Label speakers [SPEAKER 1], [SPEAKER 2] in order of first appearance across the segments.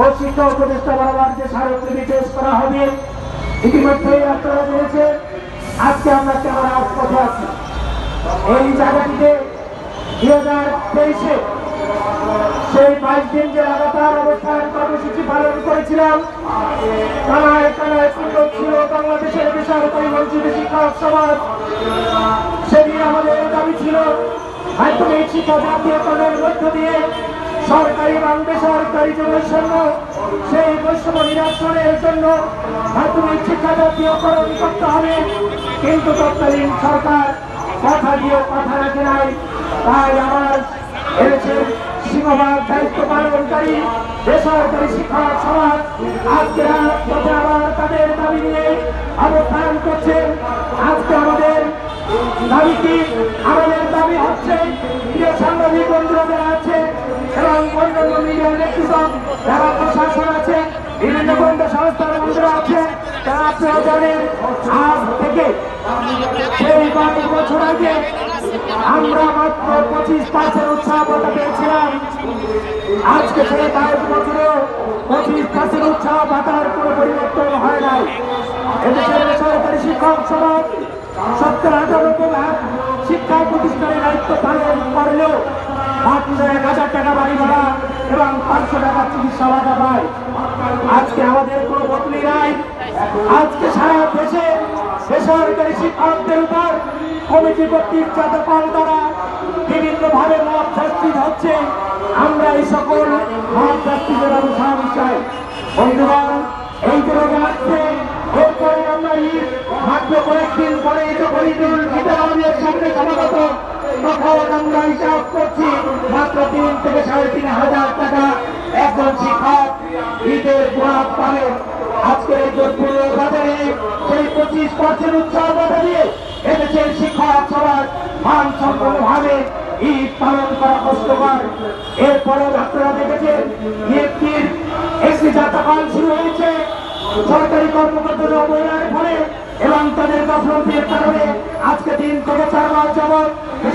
[SPEAKER 1] ও শিক্ষা উপদেষ্টা বরাবর যে স্মারকলিপি পেশ করা হবে, ইতিমধ্যেই আপনারা জেনেছেন আজকে আমরা ক্যামেরা পথে আছি। এই জায়গাটিতে দুই হাজার তেইশে সেই বাইশ দিন যে লাগাতার অবস্থান কর্মসূচি পালন করেছিলাম কানায় কানায় সুন্দর ছিল বাংলাদেশের বেসরকারি বঞ্চিত শিক্ষক সমাজ। সেদিন আমাদের দাবি ছিল, মাধ্যমিক শিক্ষা জাতীয়করণের মধ্য দিয়ে সরকারি এবং বেসরকারি যে বৈষম্য সেই বৈষম্য নিরসনের জন্য মাধ্যমিক শিক্ষা জাতীয়করণ করতে হবে। কিন্তু তৎকালীন সরকার কথা দিয়ে কথা রাখে নাই। তাই আমার এনেছেন সিংহভাগ দায়িত্ব পালনকারী বেসরকারি শিক্ষক সমাজ। আজকে রাজপথে আবার তাদের দাবি নিয়ে অবস্থান করছেন। আজকে আমাদের দাবি কি? আমাদের মিডিয়ার নেতৃত্ব যারা প্রশাসন আছে, বিভিন্ন বন্ধ সংস্থার বন্ধুরা তারা আপনারা জানেন থেকে সেই আমরা পঁচিশ পার্সেন্ট উৎসাহ ভাতা পেয়েছিলাম। আজকে বছরেও পঁচিশ পার্সেন্ট উৎসাহ ভাতার কোনো পরিবর্তন হয় নাই। এদেশের শিক্ষক সমাজ সত্তর আঠারো ভাগ শিক্ষা প্রতিষ্ঠানের দায়িত্ব পালন করলেও মাত্র এক হাজার টাকা বাড়ি ভাড়া এবং পাঁচশো টাকা চিকিৎসা ভাতা পায় আজকে আমাদের কোনো বদলি নাই। আজকে সারা দেশে বেসরকারি শিক্ষকদের উপর কমিটি কর্তৃক চাতাপাল দ্বারা বিভিন্ন ভাবে শাস্তি হচ্ছে। আমরা এই সকল মত অবসান চাই। বন্ধুগণ, এই যে আসছে, এরপরে আমরা ঈদ মাত্র কয়েকদিন পরে যখন ঈদুল ফিতর আমাদের সামনে সমাগত মাত্র থেকে সাড়ে তিন হাজার টাকা একজন শিক্ষক ঈদের বোনাস পাবে। আজকে এই বাজারে সেই পঁচিশ পার্সেন্ট উৎসাহ দিয়ে এদেশের শিক্ষক সমাজ মান সম্পন্ন ভাবে ঈদ পালন করা কষ্টকর। এরপরে আপনারা দেখেছেন নিয়োগটির একটি যাত্রাকাল শুরু হয়েছে। সরকারি কর্মকর্তাদের অবহেলার ফলে এবং তাদের গাফলতির কারণে আজকে তিন থেকে চার মাস যাবৎ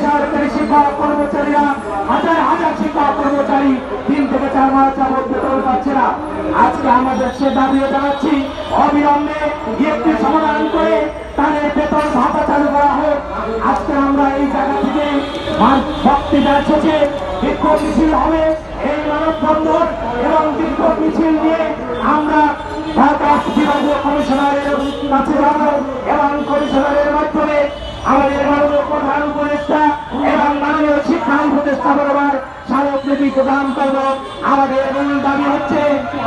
[SPEAKER 1] বেসরকারি শিক্ষক কর্মচারীরা, হাজার হাজার শিক্ষক কর্মচারী তিন থেকে চার মাস যাবৎ বেতন পাচ্ছে না। আজকে আমাদের সে দাবিও জানাচ্ছি, অবিলম্বে একটি সমাধান করে তাদের বেতন ভাতা চালু করা হোক। আজকে আমরা এই জায়গা থেকে বক্তৃতা এসেছে বিক্ষোভ মিছিল হবে। উপদেষ্টা বরাবর স্মারকলিপি প্রদান করব আমাদের দাবি হচ্ছে,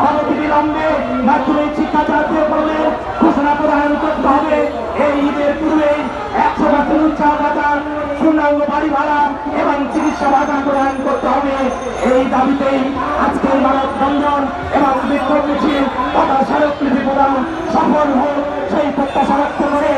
[SPEAKER 1] অনতিবিলম্বে মাধ্যমিক শিক্ষা জাতীয়করণের ঘোষণা প্রদান করতে হবে। এই ঈদের পূর্বে একশো পার্সেন্ট উৎসাহ ভাড়া এবং চিকিৎসা ভাতা প্রদান করতে হবে। এই দাবিতেই আজকের মানববন্ধন এবং তথা স্মারকলিপি প্রদান সফল হোক। সেই প্রত্যাশা ব্যক্ত করে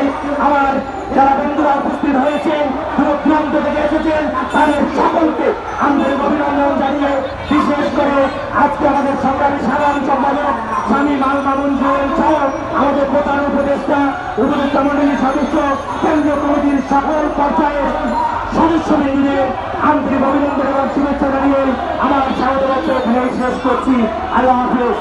[SPEAKER 1] আমার যারা বন্ধুরা উপস্থিত হয়েছেন দূরদূরান্ত থেকে এসেছেন, তাদের সকলকে আন্তরিক অভিনন্দন জানিয়ে বিশেষ করে আজকে আমাদের সরকারি সাধারণ সম্পাদক স্বামী মাল মামুন জোয়েল সহ আমাদের প্রধান উপদেষ্টা উপদেষ্টা মন্ডলীর সদস্য, কেন্দ্রীয় কমিটির সকল পর্যায়ের সদস্যবৃন্দদের আন্তরিক অভিনন্দন এবং শুভেচ্ছা জানিয়ে আমার স্বাগত বক্তব্য শেষ করছি। আল্লাহ হাফেজ।